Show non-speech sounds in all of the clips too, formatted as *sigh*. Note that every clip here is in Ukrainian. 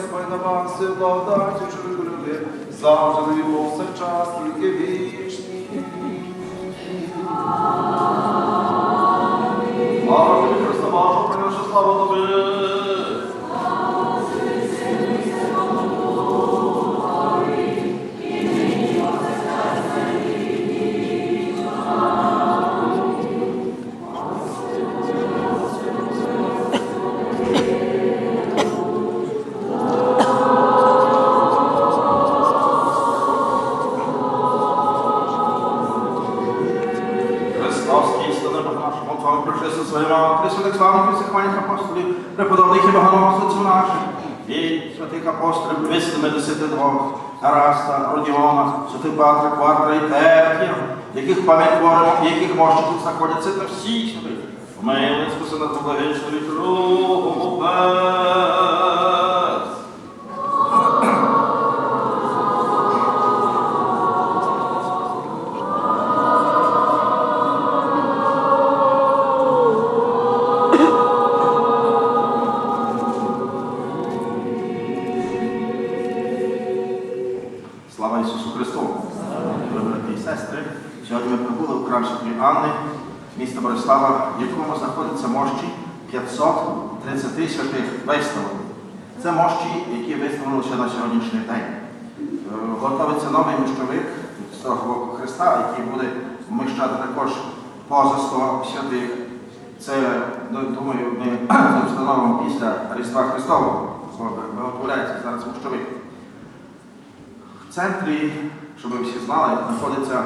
Господь на вас, і благодаті, люди, завжди і повсякчас, Борислава, в якому знаходиться мощі 530 святих виставлень. Це мощі, які виставлені ще на сьогоднішній день. Е, Готовиться новий міщовик з того Христа, який буде вміщати також поза 100 святих. Це, ну, думаю, ми *clears throat* встановимо після Різдва Христового, виготовляється зараз мощовик. В центрі, щоб ви всі знали, знаходиться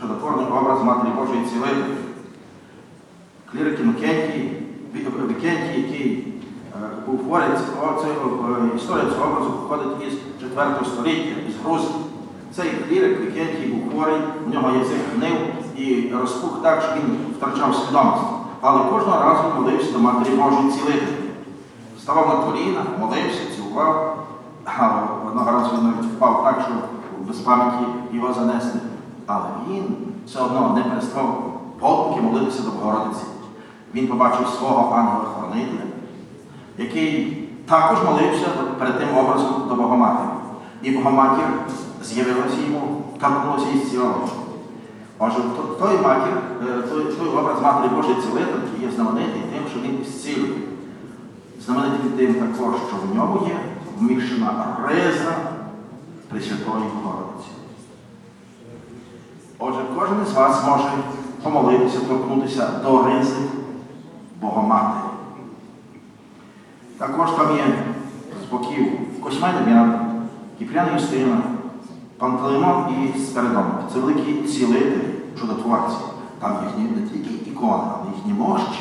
чудотворний образ Матері Божої Цілини. Клірик Інокентій, Ві- Вікентій, який е, був це, е, історія цього образу походить із 4 століття, із Грузії. Цей клірик Вікентій був хворий, у нього язик гнив і розпух так, що він втрачав свідомість. Але кожного разу молився до Матері Божої Цілини. Ставав на коліна, молився, цілував. Але одного разу він навіть впав так, що без пам'яті його занесли. Але він все одно не перестав подумки молитися до Богородиці. Він побачив свого ангела-хоронителя, який також молився перед тим образом до Богоматері. І Богоматір з'явилася йому, торкнулася і зцілила. Отже, той матір, е, той, той образ Матері Божої Цілительки є знаменитий тим, що він зцілює. Знаменитий тим також, що в ньому є вміщена риза Пресвятої Богородиці. Отже, кожен із вас може помолитися, торкнутися до ризи Богоматері. Також там є з боків Косьма Дем'ян, Кіпряна Юстина, Пантелеймон і Спередон. Це великі цілителі, чудотворці. Там їхні не тільки ікони, але їхні мощі,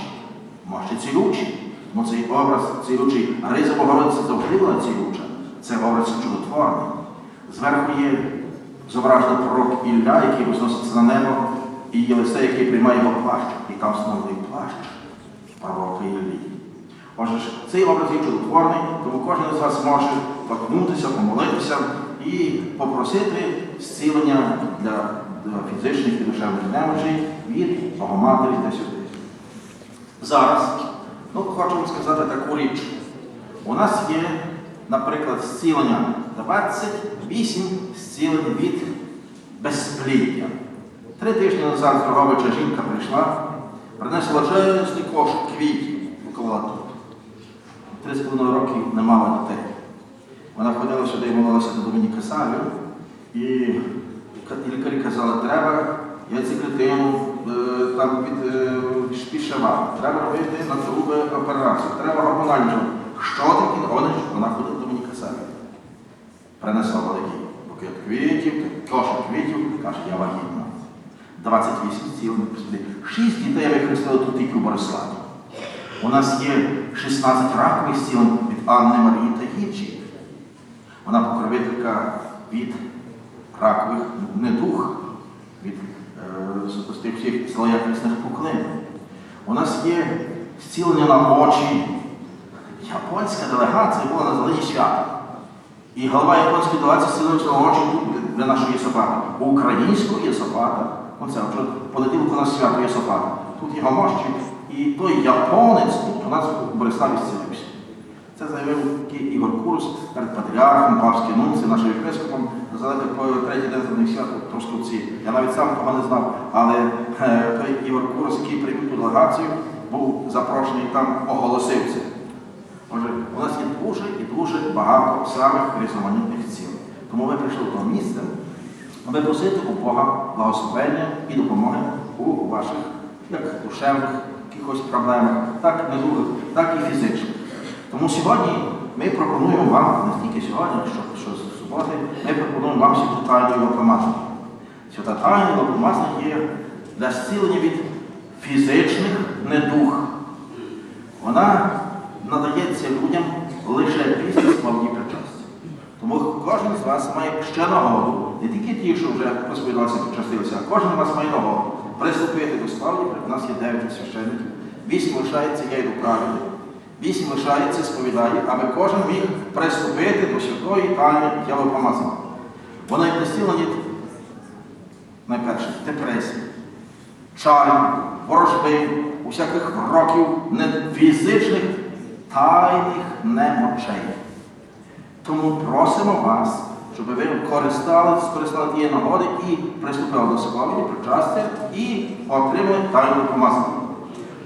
мощі цілючі. Ну цей образ цілючий, Гриза Богородиця завжди була цілюча. Це образ чудотворний. Зверху є зображений пророк Ілля, який возноситься на небо, і є лисе, який приймає його плащ. І там встановлений плащ Іллі. Отже, цей образ є чудотворний, тому кожен з вас може торкнутися, помолитися і попросити зцілення для, фізичних і душевних немочей від Богоматері та сюди. Зараз ну, хочу вам сказати таку річ. У нас є, наприклад, зцілення 28 зцілень від безпліддя. Три тижні назад з жінка прийшла, принесла чесний кошик квітів, тут. Три з половиною років не мала дітей. Вона ходила сюди і молилася до Домініка Савію, і лікарі казали, треба яйцеклітину е, там від, е, треба робити на труби операцію, треба гормональну. Що таке? Вона, вона ходила до Домініка Савію. Принесла великий букет квітів, кошик квітів, каже, я вагітна. 28 зцілених Господи. Шість дітей ви хрестили тут тільки в Бориславі. У нас є 16 ракових зцілень від Анни Марії та Гірчі. Вона покровителька від ракових недух, від е, з- з всіх злоякісних пуклин. У нас є зцілення на очі. Японська делегація була на зелені свята. І голова японської делегації зцілила на очі для нашого єсопата. У українського єсопата, оце вже понеділок у нас свято єсопата. Тут його мощі. І той японець тут у нас у Бориславі зцілився. Це заявив Ігор Курус перед патріархом, папським нунцем, нашим єпископом. Згадати про третій день за них в Трускавці. Я навіть сам того не знав, але е, той Ігор Курус, який прибув ту делегацію, був запрошений там, оголосив це. Отже, у нас є дуже і дуже багато самих різноманітних цілей. Тому ми прийшли до місця, аби просити у Бога благословення і допомоги у ваших як душевних якихось проблемах, так і недугах, так і фізичних. Тому сьогодні ми пропонуємо вам, не тільки сьогодні, що, що з суботи, ми пропонуємо вам святу тайну Європомазання. Свята тайна Європомазання є для зцілення від фізичних недуг. Вона надається людям лише після сповні причастя. Тому кожен з вас має ще нагоду, не тільки ті, що вже розповідалися, причастилися, а кожен з вас має нагоду приступити до славі. У нас є дев'ять священників. Вісім лишається, я йду. Вісім лишається, сповідає, аби кожен міг приступити до святої тайни Європомазання. Вона є присілені найперше депресії, чарів, ворожби, усяких років, фізичних тайних немочей. Тому просимо вас, щоб ви користали, скористали тієї нагоди і приступили до сповіді, причастя і отримали тайну помазання.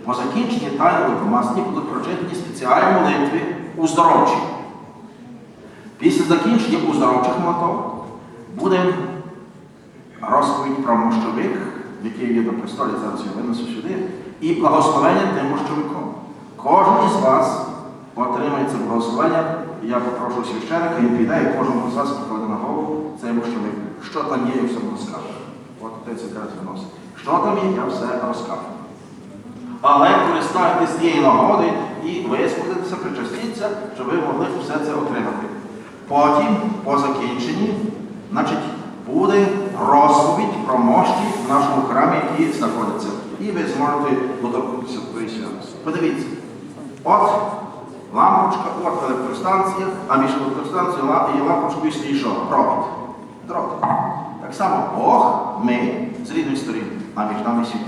По закінченні тайної помазання будуть прочитані спеціальні молитви уздоровчі. Після закінчення уздоровчих молитв буде розповідь про мощовик, який є до престолі, зараз я винесу сюди, і благословення тим мощовиком. Кожен із вас отримає це благословення. Я попрошу священника, він піде, і кожному з вас покладе на голову цей мощовик. Що там є, я все розкажу. От отець якраз виносить. Що там є, я все розкажу. Але користайтесь цієї нагоди і висповідатися, причастіться, щоб ви могли все це отримати. Потім, по закінченні, значить, буде розповідь про мощі в нашому храмі, які знаходяться. І ви зможете доторкнутися до святості. Подивіться, от лампочка, от електростанція, а між електростанцією і лампочкою що? Провід. Дрот. Так само Бог, ми з рідної сторони, а між нами святі.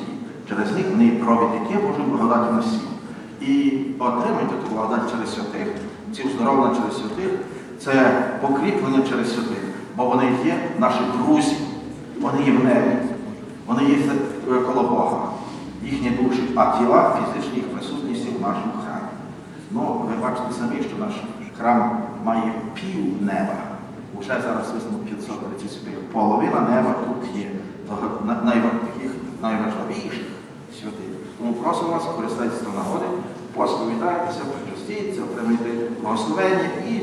Через них вони провідники Божої благодаті на світ. І отримайте ту благодать через святих, ці оздоровлення через святих, це покріплення через святих, бо вони є наші друзі, вони є в небі, вони є е, коло Бога, їхні душі, а тіла фізичні їх присутність в храмі. Ну, ви бачите самі, що наш храм має пів неба. Уже зараз визнано 530. Половина неба тут є. Таких найважливіших святих. Тому просимо вас, користайтеся нагоди, посповідайтеся, причастіться, отримайте благословення і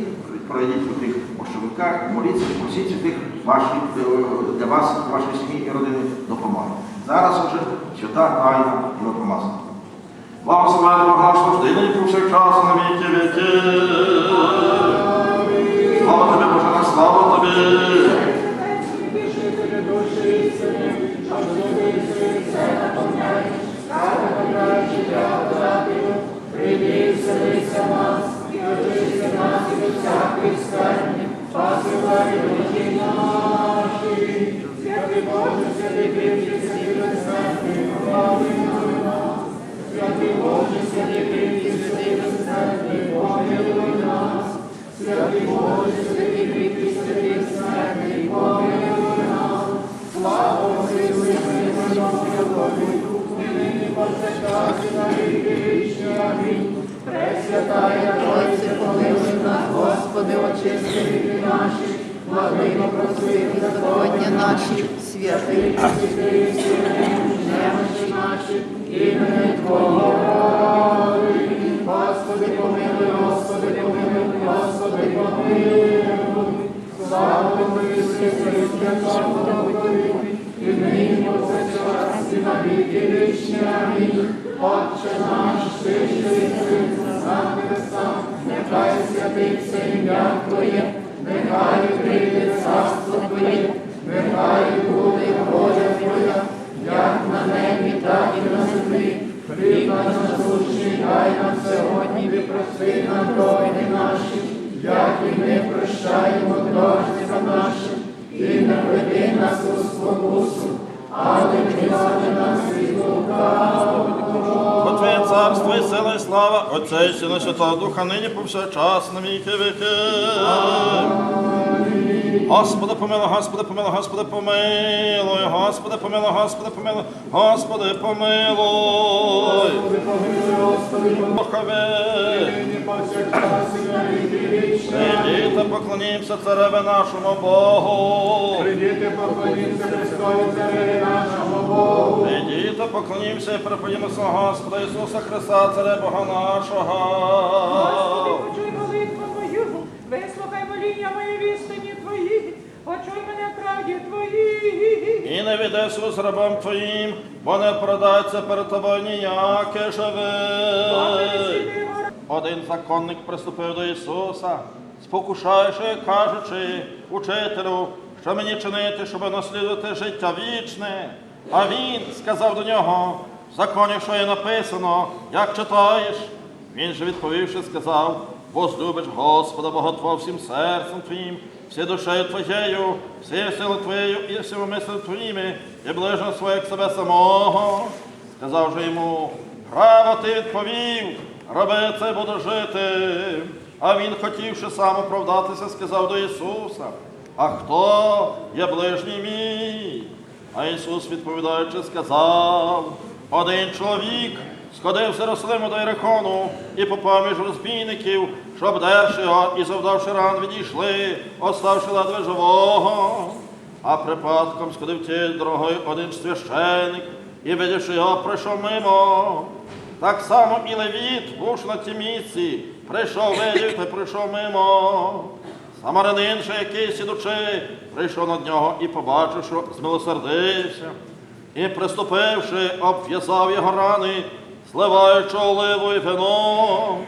пройдіть у тих мощовиках, моліться, просіть тих ваші, е, для вас, вашої сім'ї і родини допомоги. Зараз уже свята тайна і допомазана. Благословен Бог наш завжди, нині повсякчас на віки віки. Слава тобі, Боже слава тобі. Пресвятая Тройця, помилуй нас, Господи, очисти гріхи наші, владико прости беззаконня наші, святий, святий, святий, Отче наш, ти на небесах, нехай святиться ім'я Твоє, нехай прийде царство Твоє, нехай буде воля Твоя, як на небі, так і на землі. Хліб наш насущний дай нам сьогодні, і прости нам провини наші, як і ми прощаємо должникам Отця і Сина Святого Духа, нині повсякчас на віки віки. Господи, помилуй, Господи, помилуй, Господи, помилуй, Господи, помилуй, Господи, помилуй, Господи, помилуй. Духові. Прийдіте, поклонімося цареве нашому Богу. Прийдіте, поклоніться Христові цареві нашому Богу. Прийдіте, поклонімося і припоїмо свого Господа Ісуса Христа, царя Бога нашого. Господи, почуй молитву мою, вислухай моління моє відстані Твої, почуй мене правді Твої. І не відеся з рабом Твоїм, бо не продаться перед тобою ніяке живе. Один законник приступив до Ісуса, спокушаючи, кажучи, учителю, що мені чинити, щоб наслідувати життя вічне. А він сказав до нього, в законі, що є написано, як читаєш. Він же відповівши, сказав, возлюбиш Господа Бога Твого всім серцем Твоїм, всі душею Твоєю, всі силою Твоєю і всіми мислами Твоїми, і ближнього свого як себе самого. Сказав же йому, право ти відповів, роби це буду жити. А він, хотівши сам оправдатися, сказав до Ісуса, а хто є ближній мій? А Ісус, відповідаючи, сказав, один чоловік сходив з Єрусалиму до Єрихону і попав між розбійників, щоб дерши його і завдавши ран відійшли, оставши ледве живого. А припадком сходив тією дорогою один священик і, видівши його, пройшов мимо. Так само і Левіт, бувши на тій місці, прийшов видів та прийшов мимо. Самарянин же якийсь ідучи, прийшов над нього і побачив, що змилосердився. І приступивши, обв'язав його рани, сливаючи оливу і вино,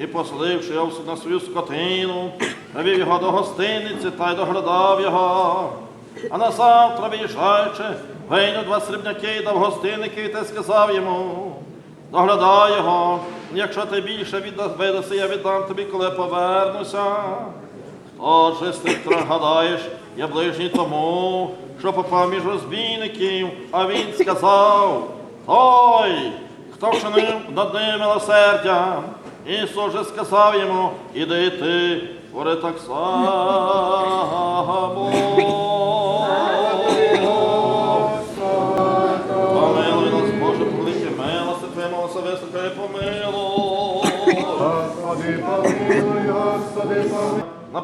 і посадивши його на свою скотину, привів його до гостиниці та й доглядав його. А на завтра, виїжджаючи, вийняв два срібняки і дав гостинники, та й сказав йому, доглядай його, якщо ти більше видаси, я віддам тобі, коли повернуся. З тих, гадаєш, я ближній тому, що попав між розбійників, а він сказав, той, хто вчинив над ним милосердя. Ісус же сказав йому, іди ти, твори так само.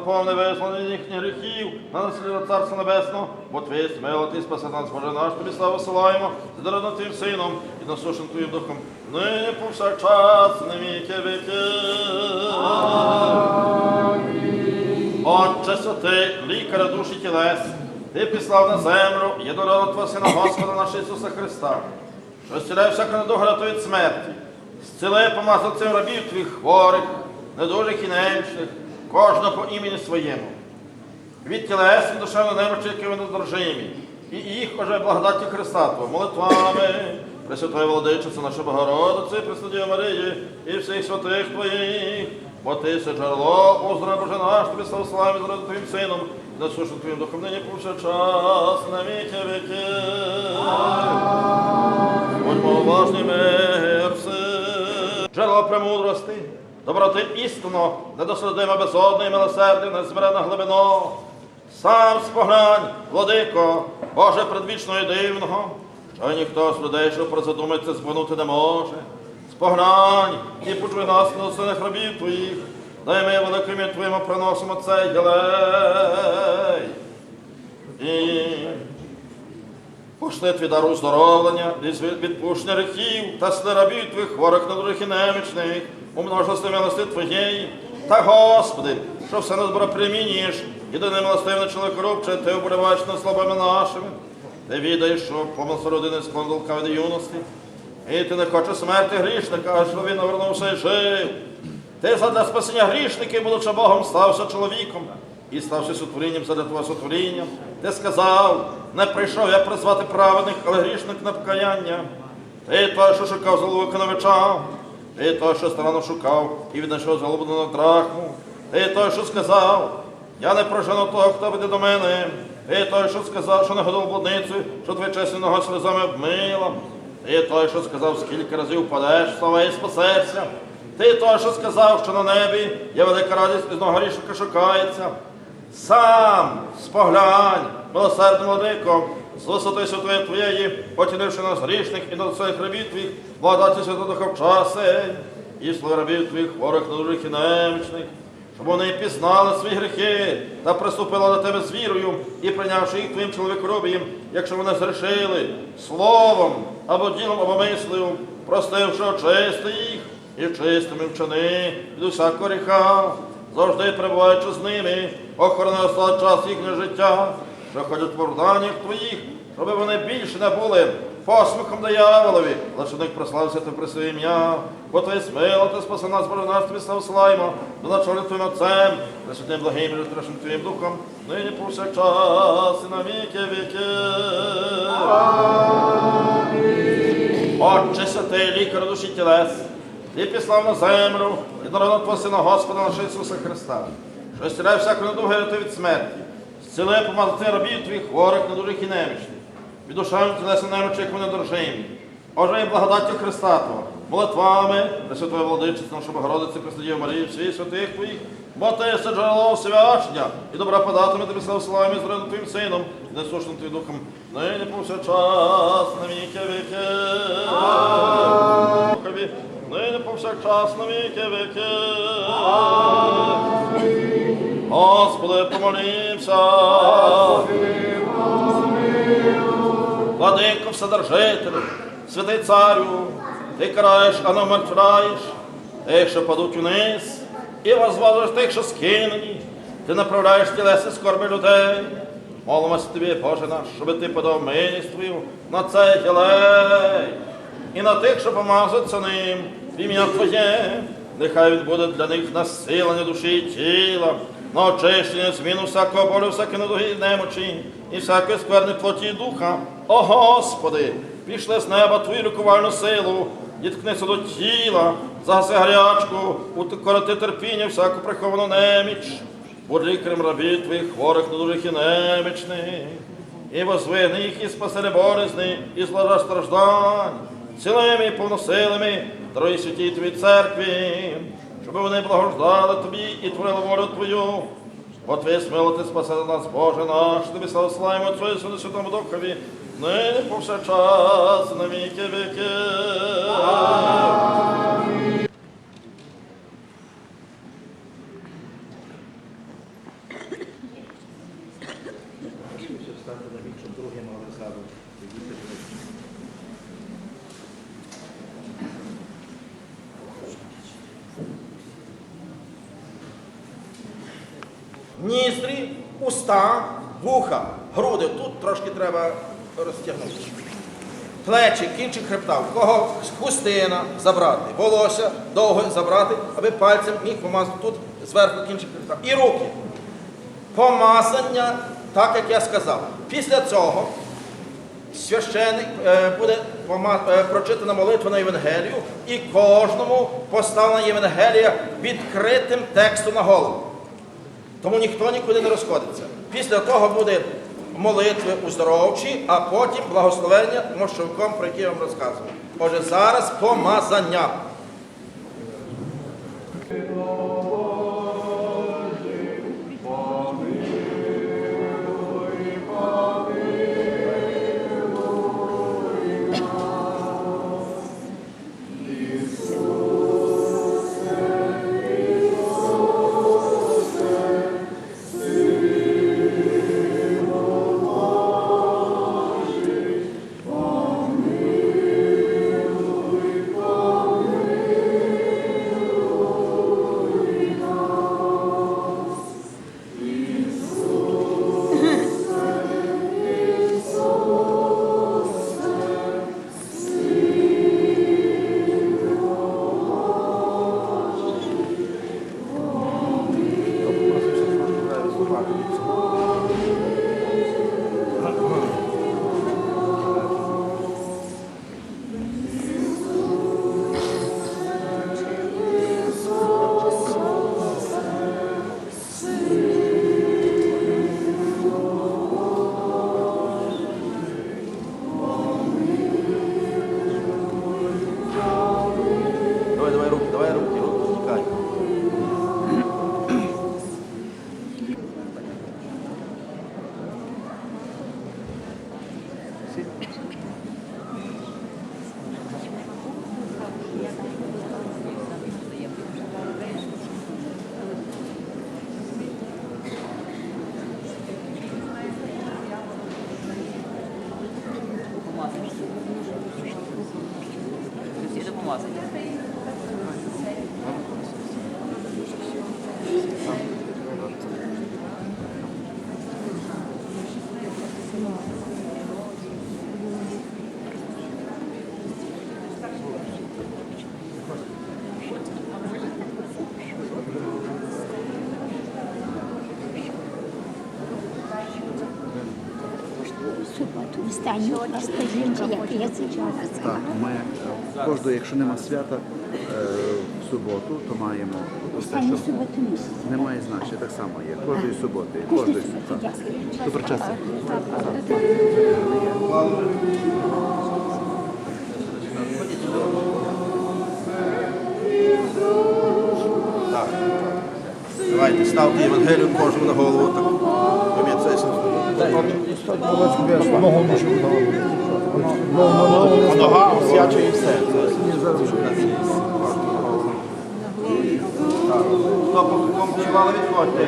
Помилуй. Наповни їхніх гріхів, на наслідування Царства Небесного, бо Твій смило, спаси нас, Боже наш, тобі славу силаємо, з дорогим Твоїм Сином і насушним Твоїм Духом, нині повсякчас, на віки віки. Отче святий, лікаря душі тілес, Ти післав на землю єдиного Твого Сина Господа нашого Ісуса Христа, що зціляє всяку недугу рятує від смерті, зціли помазав цим рабів Твоїх хворих, недужих і немічних, кожного по імені своєму. Від тілес і душевно немочі, які здорожимі, і їх уже благодаті Христа Твого, молитвами, Пресвятої Володичиці, наша Богородиці, Пресвятої Марії і всіх святих Твоїх, бо Ти се джерело, озра Боже наш, Тобі слава славі заради Твоїм Сином, і насушним Твоїм Духом нині повсякчас, на віки віки. Будьмо уважні, мир все. Джерело премудрости, доброти істинно, недослідимо безодної милосердя, незбирена глибино. Сам споглянь, владико, Боже предвічного і дивного, що ніхто з людей, що про задумається, збагнути не може. Споглянь і почуй нас на синих рабів твоїх, дай ми великими твоїми приносимо цей гілей. І Пошли твій дар уздоровлення, відпущення гріхів та сни рабів хворих на других і немічних, у множності милости твоєї. Та, Господи, що все нас добро примінюєш, єдине милостивне чоловік рубче, ти обриваєш над слабими нашими. Ти відаєш, що помился родини складалка від юності, і ти не хочеш смерті грішника, аж він навернувся і жив. Ти задля спасіння грішників, будучи Богом, стався чоловіком і ставши сотворінням задля твого сотворіння. Ти сказав, не прийшов я призвати праведних, але грішник на покаяння. Ти той, що шукав золову коновича, ти той, що старано шукав і віднайшов залублену драхму. Ти той, що сказав, я не прожену того, хто веде до мене. Ти той, що сказав, що не годував блудницю, що твоє чесні нога сльозами обмила. Ти той, що сказав, скільки разів впадеш, вставай і спасешся. Ти той, що сказав, що на небі є велика радість і одного грішника шукається. Сам споглянь, милосердний владико, з висоти святої Твоєї, потінивши нас грішних і до своїх рабів Твоїх, благодаті Святого Духа і рабів Твоїх, хворих на і немічних, щоб вони пізнали свої гріхи та приступили до Тебе з вірою і прийнявши їх Твоїм чоловікоробієм, якщо вони згрішили словом або ділом, або мислею, простивши очисти їх і чистими вчини від усякого гріха, завжди перебуваючи з ними, охорони останній час їхнього життя, що ходять в оправданнях твоїх, щоб вони більше не були посміхом дияволові, лише них прославився ти при своє ім'я, бо твоє смило, ти спаси нас, Боже наш, тобі слав слаймо, до твоїм отцем, пресвятим благим і розтрашним твоїм духом, нині повсякчас і на віки віки. Отче святий лікар душі тілес, ти післав на землю і народу Твого Сина Господа нашого Ісуса Христа, що зціляє всяку недугу від смерті, зціли помазати рабів твоїх хворих на дурих і немічних, від душами тілеса немочі, як вони дорожимі. Оже і благодаттю Христа Твого, молитвами, Пресвятої Владичиці, нашу Богородиці, Пресвятію Марії, всіх святих Твоїх, бо Ти єси джерело свячення, і добра податиме тобі слав славі з родом Твоїм Сином, і несушним Твоїм Духом, нині повсякчас, на віки віки. Духові, нині повсякчас, на віки віки. Господи, помолімся. Владико Вседержителю, святий царю, ти караєш, а не умертвляєш, тих, що падуть униз, і возводиш тих, що скинені, ти направляєш тілеси скорби людей. Молимося тобі, Боже наш, щоб ти подав милість твою на цей тілей і на тих, що помазуються ним, в ім'я Твоє, нехай він буде для них насилення душі і тіла, на очищення, зміну всякого болю, всякої недуги і немочі, і всякої скверни плоті духа. О Господи, пішли з неба Твою лікувальну силу, діткнися до тіла, загаси гарячку, укороти терпіння, всяку приховану неміч. Будь лікарем рабів твоїх хворих, недужих і немічних, і возвини їх і спасери болезни, і зложа страждань, цілими і повносилими, Трої святій Твої церкві, щоб вони благождали Тобі і творили волю Твою. Бо ви смило Ти спасе нас, Боже наш, Тобі слава Отцю і Сину Святому Духові, нині повсякчас, на віки віки. Ніздрі, уста, вуха, груди. Тут трошки треба розтягнути. Плечі, кінчик хребта, в кого хустина забрати, волосся довго забрати, аби пальцем міг помазати тут зверху кінчик хребта. І руки. Помазання, так як я сказав. Після цього священик е, буде е, прочитана молитва на Євангелію, і кожному поставлена Євангелія відкритим текстом на голову. Тому ніхто нікуди не розходиться. Після того буде молитви уздоровчі, а потім благословення мощовком, про яке я вам розказував. Отже, зараз помазання. Як я зараз. Так, ми е, кожного, якщо нема свята е, в суботу, то маємо Останню що немає значення, так само є. Кожної суботи, кожної суботи. Доброчасно. Так. Давайте, ставте Євангелію кожному на голову. Так. Пам'ять це А нога освячує все. Хто по відходьте.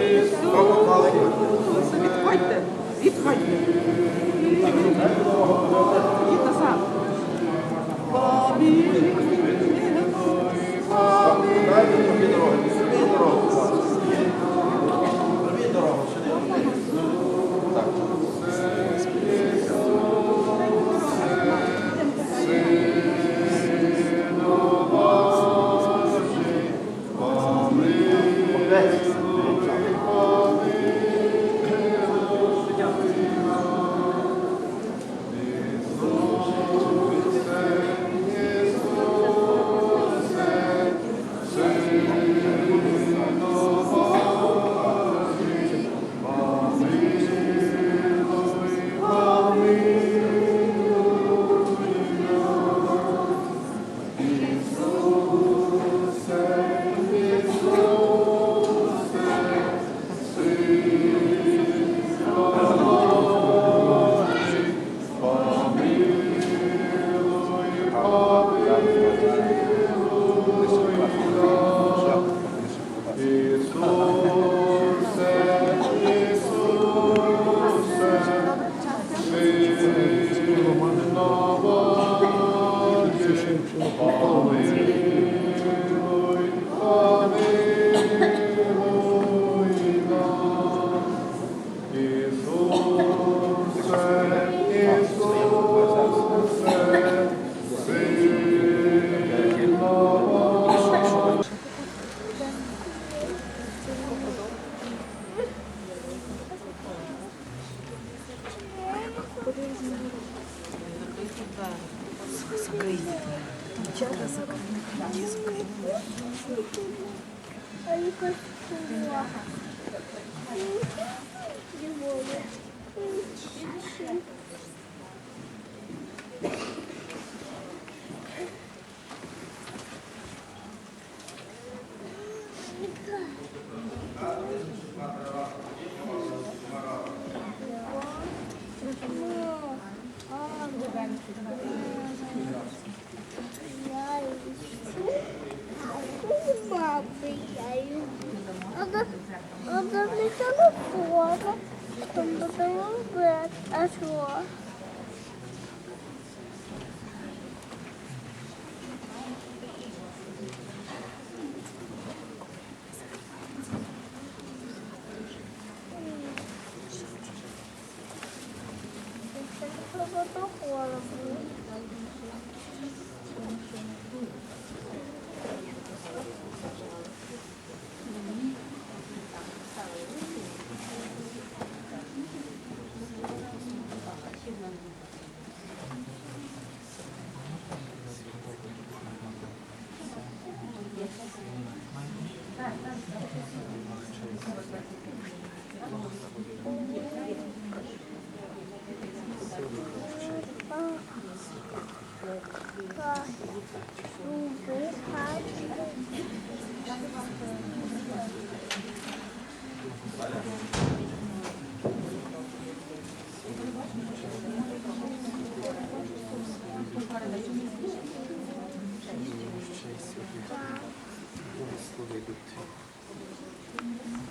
Відходьте. Відходьте. Надо, она мне телефона, чтобы понимать, а что?